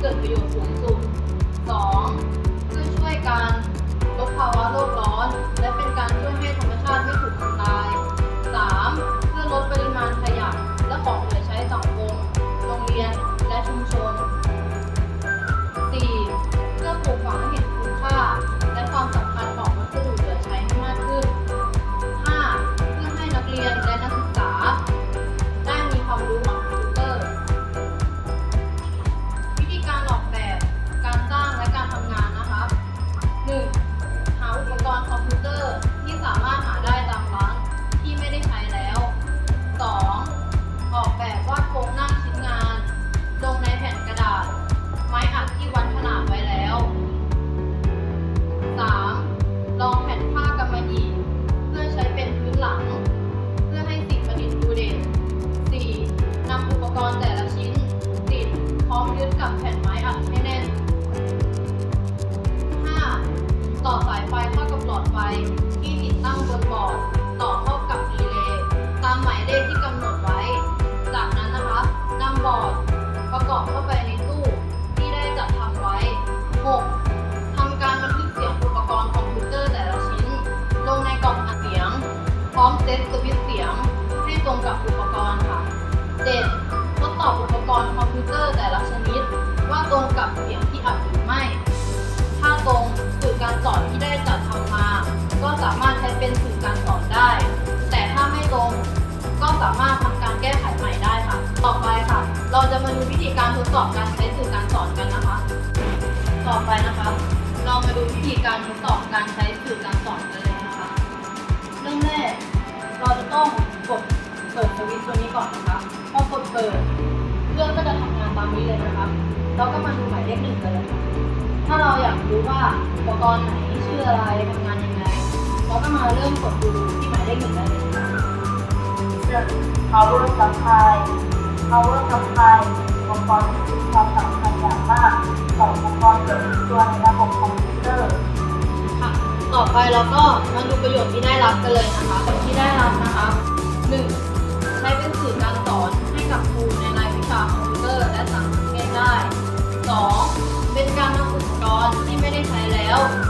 เกิดปร กรณ์แต่ละชิ้นติดพร้อมยึดกับแผ่นไม้อัดให้แน่น 5. ต่อสายไฟเข้ากับหลอดไฟที่ติดตั้งบนบอร์ดต่อเข้ากับรีเลย์ตามหมายเลขที่กำหนดไว้ จากนั้นนะคะนำบอร์ดประกอบเข้าไปในตู้ที่ได้จัดทำไว้ 6. ทำการบันทึกเสียงอุปกรณ์คอมพิวเตอร์แต่ละชิ้น ลงในกล่องอัดเสียง พร้อมเซตสวิตช์เสียงให้ตรงกับอุปกรณ์ค่ะ 7. ทดสอบอุปกรณ์คอมพิวเตอร์แต่ละชนิด ว่าตรงกับเสียงที่อัดหรือไม่ ถ้าตรงสื่อการสอนที่ได้จัดทำมา ก็สามารถใช้เป็นสื่อการสอนได้ แต่ถ้าไม่ตรงก็สามารถทำการแก้ไขใหม่ได้ค่ะ ต่อไปค่ะ เราจะมาดูวิธีการทดสอบการใช้สื่อการสอนกันนะคะ ต่อไปนะคะ เรามาดูวิธีการทดสอบการใช้สื่อการสอนกันเลยนะคะ เริ่มแรกเราจะต้องกดเปิดสวิตช์ตัวนี้ก่อน ปิด เครื่องก็จะทำงานตามนี้เลยนะคะเราก็มาดูหมายเลขหนึ่งกันเลยค่ะถ้าเราอยากรู้ว่าอุปกรณ์ไหนชื่ออะไรทำงานยังไง เราก็มาเริ่มกดดูที่หมายเลขหนึ่งได้เลยค่ะ power supply power supply อุปกรณ์ที่มีความสำคัญอย่างมากต่ออุปกรณ์เกือบทุกตัวในระบบคอมพิวเตอร์ค่ะต่อไปเราก็มาดูประโยชน์ที่ได้รับกันเลยนะคะผลที่ได้รับนะคะ 1. ใช้เป็นสื่อการ ไ